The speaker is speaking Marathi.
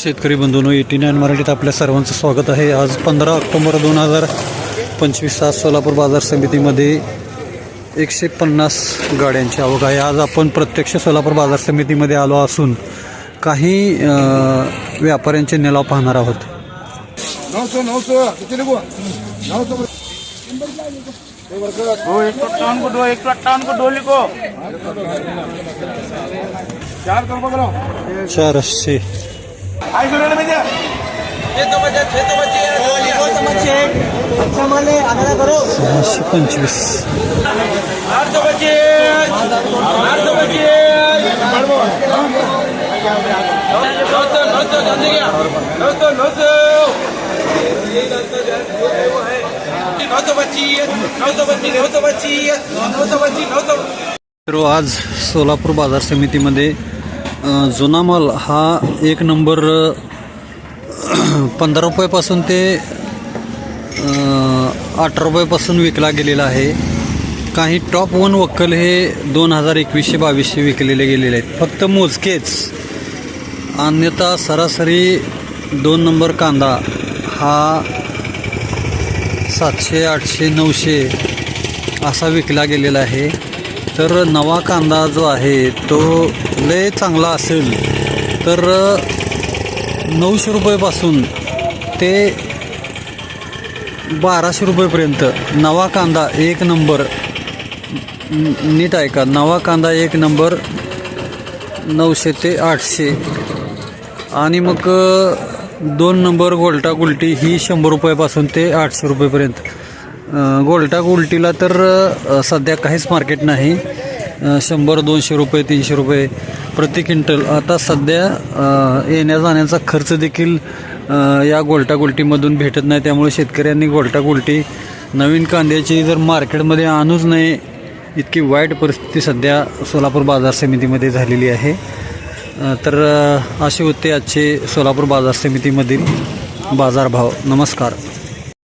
शेतकरी बंधूंनो एटी नाईन मराठीत आपल्या सर्वांचं स्वागत आहे. आज पंधरा ऑक्टोबर दोन हजार पंचवीस आज सोलापूर बाजार समितीमध्ये एकशे पन्नास गाड्यांची आवक आहे. आज आपण प्रत्यक्ष सोलापूर बाजार समितीमध्ये आलो असून काही व्यापाऱ्यांचे निलाव पाहणार आहोत. पकड़ो चारशे. में दिया सहाशे पंचवीस. सौ तर आज सोलापूर बाजार समितीमध्ये जुना माल हा एक नंबर पंधरा रुपयापासून ते अठरा रुपयापासून विकला गेलेला आहे. काही टॉप वन वक्कल हे दोन हजार एकवीसशे बावीसशे विकलेले गेलेले आहेत. फक्त मोजकेच अन्यथा सरासरी दोन नंबर कांदा हा सातशे आठशे नऊशे असा विकला गेलेला आहे. तर नवा कांदा जो आहे तो लय चांगला असेल तर नऊशे रुपयेपासून ते बाराशे रुपयेपर्यंत नवा कांदा एक नंबर नीट ऐका नवा कांदा एक नंबर नऊशे ते आठशे. आणि मग दोन नंबर गोल्टा गुलटी ही शंभर रुपयापासून ते आठशे रुपयेपर्यंत. गोलटा गोलटीला तर सध्या काहीच मार्केट नाही. शंभर दोनशे रुपये तीनशे रुपये प्रति क्विंटल. आता सध्या येण्या जाण्याचा खर्च देखील या गोलटा गुलटीमधून भेटत नाही. त्यामुळे शेतकऱ्यांनी गोलटा गुलटी नवीन कांद्याची जर मार्केटमध्ये आणूच नाही इतकी वाईट परिस्थिती सध्या सोलापूर बाजार समितीमध्ये झालेली आहे. तर असे होते आजचे सोलापूर बाजार समितीमधील बाजारभाव. नमस्कार.